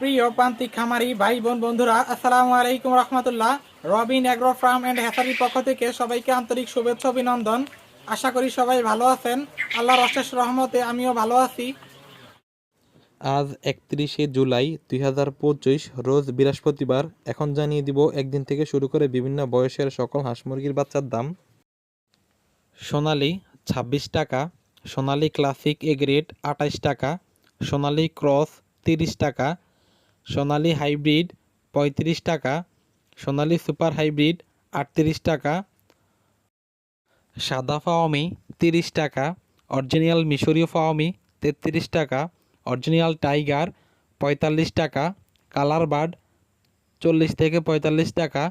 প্রিয় প্রান্তিক খামারি ভাই বোন বন্ধুরা, আসসালামু আলাইকুম রহমতুল্লাহ। রবিন অ্যাগ্রো ফার্ম অ্যান্ড হ্যাসারির পক্ষ থেকে সবাইকে আন্তরিক শুভেচ্ছা অভিনন্দন। আশা করি সবাই ভালো আছেন। আল্লাহর অশেষ রহমতে আমিও ভালো আছি। আজ একত্রিশে জুলাই দুই হাজার পঁচিশ, রোজ বৃহস্পতিবার। এখন জানিয়ে দিব, একদিন থেকে শুরু করে বিভিন্ন বয়সের সকল হাঁস মুরগির বাচ্চার দাম। সোনালি ছাব্বিশ টাকা, সোনালি ক্লাসিক এ গ্রেড আঠাইশ টাকা, সোনালি ক্রস তিরিশ টাকা সোনালি হাইব্রিড পঁয়ত্রিশ টাকা, সোনালি সুপার হাইব্রিড আটত্রিশ টাকা, সাদা ফাওয়ামি তিরিশ টাকা, অরিজিনাল মিশরীয় ফাওয়ামি তেত্রিশ টাকা, অরিজিনাল টাইগার পঁয়তাল্লিশ টাকা, কালার বার্ড চল্লিশ থেকে পঁয়তাল্লিশ টাকা,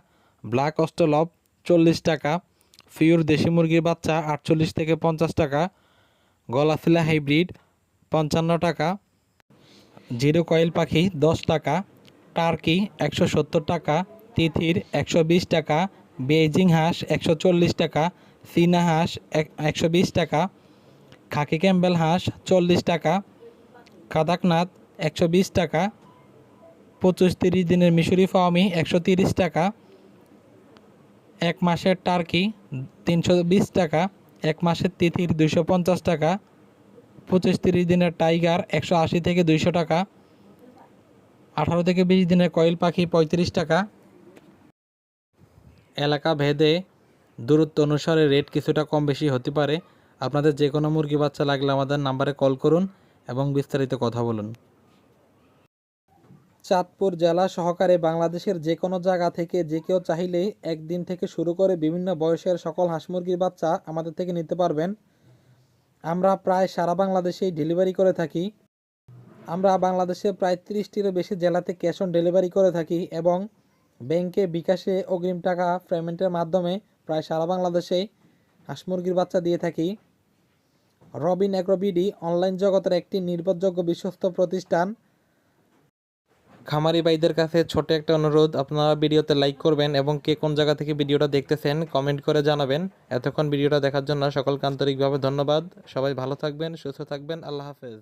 ব্ল্যাক অস্টলপ চল্লিশ টাকা ফিউর দেশি মুরগির বাচ্চা আটচল্লিশ থেকে পঞ্চাশ টাকা, গলাশিলা হাইব্রিড পঞ্চান্ন টাকা জিরো কয়েল পাখি দশ টাকা, টার্কি একশো সত্তর টাকা, তিথির একশো বিশ টাকা, বেইজিং হাঁস একশো চল্লিশ টাকা চীনা হাঁস একশো বিশ টাকা, খাকি ক্যাম্বেল হাঁস চল্লিশ টাকা কাদাকনাথ একশো বিশ টাকা, পঁচিশ তিরিশ দিনের মিশরি ফাওয়ামি একশো তিরিশ টাকা, এক মাসের টার্কি তিনশো বিশ টাকা, এক মাসের তিথির দুশো পঞ্চাশ টাকা পঁচিশ তিরিশ দিনের টাইগার একশো আশি থেকে দুইশো টাকা, আঠারো থেকে বিশ দিনের কয়েল পাখি পঁয়ত্রিশ টাকা। এলাকা ভেদে দূরত্ব অনুসারে রেট কিছুটা কম বেশি হতে পারে। আপনাদের যে কোনো মুরগি বাচ্চা লাগলে আমাদের নাম্বারে কল করুন এবং বিস্তারিত কথা বলুন। চাঁদপুর জেলা সহকারে বাংলাদেশের যে কোনো জায়গা থেকে যে কেউ চাইলে একদিন থেকে শুরু করে বিভিন্ন বয়সের সকল হাঁস মুরগির বাচ্চা আমাদের থেকে নিতে পারবেন। আমরা প্রায় সারা বাংলাদেশেই ডেলিভারি করে থাকি। আমরা বাংলাদেশে প্রায় তিরিশটিরও বেশি জেলাতে ক্যাশ অন ডেলিভারি করে থাকি এবং ব্যাংকে বিকাশে অগ্রিম টাকা পেমেন্টের মাধ্যমে প্রায় সারা বাংলাদেশেই হাঁস মুরগির বাচ্চা দিয়ে থাকি। রবিন অ্যাগ্রোবিডি অনলাইন জগতের একটি নির্ভরযোগ্য বিশ্বস্ত প্রতিষ্ঠান। খামারি ভাইদের কাছে ছোট একটা অনুরোধ, আপনারা ভিডিওতে লাইক করবেন এবং কে কোন জায়গা থেকে ভিডিওটা দেখতেছেন কমেন্ট করে জানাবেন। এতক্ষণ ভিডিওটা দেখার জন্য সকলকে আন্তরিকভাবে ধন্যবাদ। সবাই ভালো থাকবেন, সুস্থ থাকবেন, আল্লাহ হাফেজ।